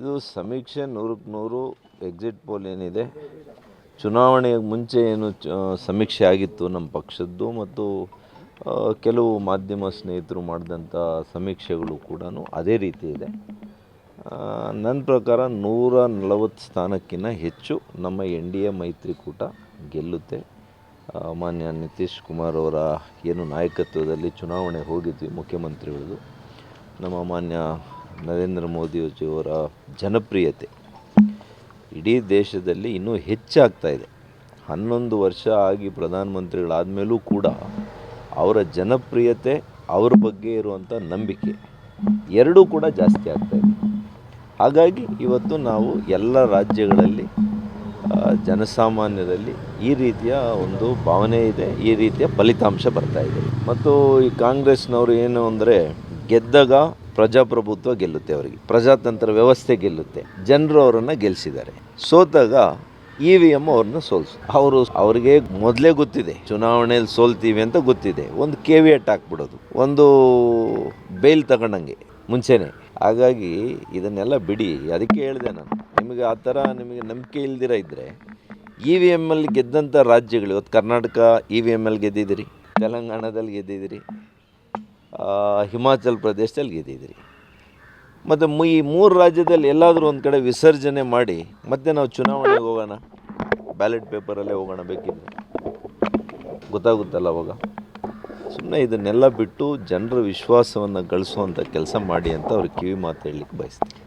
ಇದು ಸಮೀಕ್ಷೆ ನೂರಕ್ಕೆ ನೂರು ಎಕ್ಸಿಟ್ ಪೋಲ್ ಏನಿದೆ. ಚುನಾವಣೆಯ ಮುಂಚೆ ಏನು ಸಮೀಕ್ಷೆ ಆಗಿತ್ತು ನಮ್ಮ ಪಕ್ಷದ್ದು ಮತ್ತು ಕೆಲವು ಮಾಧ್ಯಮ ಸ್ನೇಹಿತರು ಮಾಡಿದಂಥ ಸಮೀಕ್ಷೆಗಳು ಕೂಡ ಅದೇ ರೀತಿ ಇದೆ. ನನ್ನ ಪ್ರಕಾರ ನೂರ ನಲವತ್ತು ಸ್ಥಾನಕ್ಕಿಂತ ಹೆಚ್ಚು ನಮ್ಮ ಎನ್ ಡಿ ಎ ಮೈತ್ರಿಕೂಟ ಗೆಲ್ಲುತ್ತೆ. ಮಾನ್ಯ ನಿತೀಶ್ ಕುಮಾರ್ ಅವರ ಏನು ನಾಯಕತ್ವದಲ್ಲಿ ಚುನಾವಣೆ ಹೋಗಿದ್ವಿ ಮುಖ್ಯಮಂತ್ರಿಗಳದು. ನಮ್ಮ ಮಾನ್ಯ ನರೇಂದ್ರ ಮೋದಿಯವರ ಜನಪ್ರಿಯತೆ. ಇಡೀ ದೇಶದಲ್ಲಿ ಇನ್ನೂ ಹೆಚ್ಚಾಗ್ತಾ ಇದೆ. ಹನ್ನೊಂದು ವರ್ಷ ಆಗಿ ಪ್ರಧಾನಮಂತ್ರಿಗಳಾದ ಮೇಲೂ ಕೂಡ ಅವರ ಜನಪ್ರಿಯತೆ ಅವ್ರ ಬಗ್ಗೆ ಇರುವಂಥ ನಂಬಿಕೆ ಎರಡೂ ಕೂಡ ಜಾಸ್ತಿ ಆಗ್ತಾ ಇದೆ. ಹಾಗಾಗಿ ಇವತ್ತು ನಾವು ಎಲ್ಲ ರಾಜ್ಯಗಳಲ್ಲಿ ಜನಸಾಮಾನ್ಯರಲ್ಲಿ ಈ ರೀತಿಯ ಒಂದು ಭಾವನೆ ಇದೆ, ಈ ರೀತಿಯ ಫಲಿತಾಂಶ ಬರ್ತಾ ಇದೆ. ಮತ್ತು ಈ ಕಾಂಗ್ರೆಸ್ನವರು ಏನು ಅಂದರೆ ಗೆದ್ದಾಗ ಪ್ರಜಾಪ್ರಭುತ್ವ ಗೆಲ್ಲುತ್ತೆ ಅವರಿಗೆ, ಪ್ರಜಾತಂತ್ರ ವ್ಯವಸ್ಥೆ ಗೆಲ್ಲುತ್ತೆ. ಜನರು ಅವರನ್ನು ಗೆಲ್ಲಿಸಿದ್ದಾರೆ ಸೋತಾಗ ಇ ವಿ ಎಂ ಅವ್ರನ್ನ ಸೋಲ್ಸು. ಅವರು ಅವ್ರಿಗೆ ಮೊದಲೇ ಗೊತ್ತಿದೆ, ಚುನಾವಣೆಯಲ್ಲಿ ಸೋಲ್ತೀವಿ ಅಂತ ಗೊತ್ತಿದೆ. ಒಂದು ಕೆ ವಿ ಎಟ್ ಹಾಕ್ಬಿಡೋದು. ಒಂದು ಬೇಲ್ ತಗೊಂಡಂಗೆ ಮುಂಚೆನೆ. ಹಾಗಾಗಿ ಇದನ್ನೆಲ್ಲ ಬಿಡಿ. ಅದಕ್ಕೆ ಹೇಳಿದೆ ನಾನು. ನಿಮಗೆ ಆ ಥರ ನಿಮಗೆ ನಂಬಿಕೆ ಇಲ್ದಿರ ಇದ್ದರೆ ಇ ವಿ ಎಮ್ಮಲ್ಲಿ ಗೆದ್ದಂಥ ರಾಜ್ಯಗಳು ಇವತ್ತು ಕರ್ನಾಟಕ ಇ ವಿ ಎಮ್ಮಲ್ಲಿ ಗೆದ್ದಿದ್ದೀರಿ, ತೆಲಂಗಾಣದಲ್ಲಿ ಗೆದ್ದಿದ್ದೀರಿ ಹಿಮಾಚಲ್ ಪ್ರದೇಶದಲ್ಲಿ ಗೆದ್ದಿದ್ದೀರಿ ಮತ್ತು ಈ ಮೂರು ರಾಜ್ಯದಲ್ಲಿ ಎಲ್ಲಾದರೂ ಒಂದು ಕಡೆ ವಿಸರ್ಜನೆ ಮಾಡಿ ಮತ್ತೆ ನಾವು ಚುನಾವಣೆಗೆ ಹೋಗೋಣ, ಬ್ಯಾಲೆಟ್ ಪೇಪರಲ್ಲೇ ಹೋಗೋಣ ಬೇಕಿದ್ರೆ. ಗೊತ್ತಾಗುತ್ತಲ್ಲ ಅವಾಗ? ಸುಮ್ಮನೆ ಇದನ್ನೆಲ್ಲ ಬಿಟ್ಟು ಜನರ ವಿಶ್ವಾಸವನ್ನು ಗಳಿಸುವಂಥ ಕೆಲಸ ಮಾಡಿ ಅಂತ ಅವ್ರಿಗೆ ಕಿವಿ ಮಾತು ಹೇಳಲಿಕ್ಕೆ ಬಯಸ್ತೀನಿ.